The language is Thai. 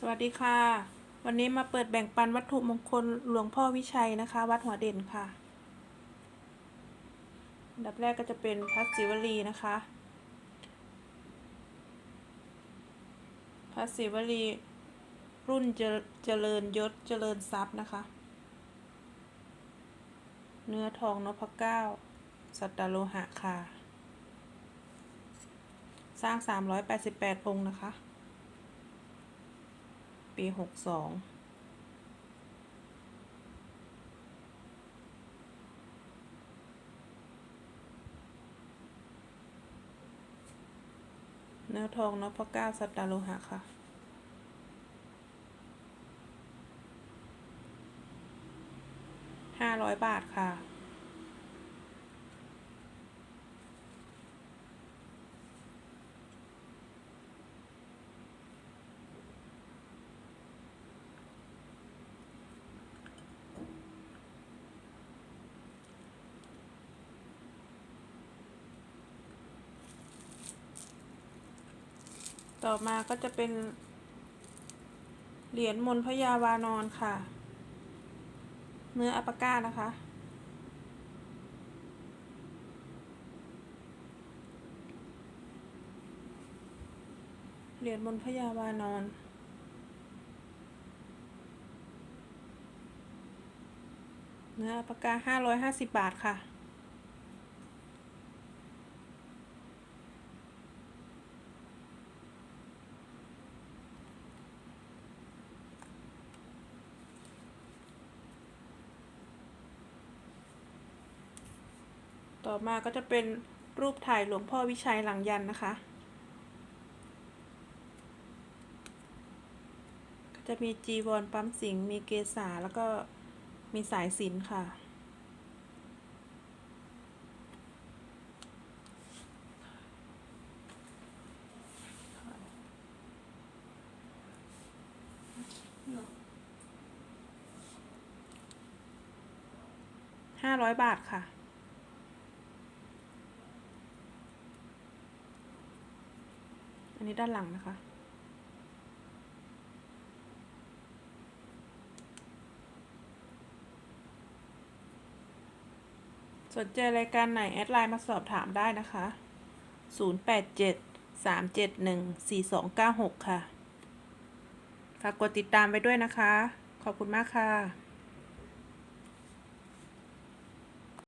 สวัสดีค่ะ วันนี้มาเปิดแบ่งปันวัตถุมงคลหลวงพ่อวิชัยนะคะ วัดหัวเด่นค่ะอันดับแรกก็จะเป็นพระศิวลีนะคะพระศิวลีรุ่นเจจริญยศเจริญทรัพย์นะคะ เนื้อทองนพเก้า สัตตโลหะค่ะ สร้าง 388องค์นะคะ ปีหกสองเนื้อทองนพเก้าสัตตาโลหะค่ะ ห้าร้อยบาทค่ะ ต่อมาก็จะเป็น เหรียญมนพยาวานอนค่ะ เนื้ออัปาก้านะคะ เหรียญมนพยาวานอนเนื้ออัปาก้าห้าร้อยห้าสิบบาทค่ะ ต่อมาก็จะเป็นรูปถ่ายหลวงพ่อวิชัยหลังยันนะคะ ก็จะมีจีวรปั๊มสิงมีเกษาแล้วก็มีสายสินค่ะ ห้าร้อยบาทค่ะ อัน นี้ด้านหลังนะคะ สนใจรายการไหน แอดไลน์มาสอบถามได้นะคะ 087 371 4296 ค่ะ ฝากกดติดตามไปด้วยนะคะ ขอบคุณมากค่ะ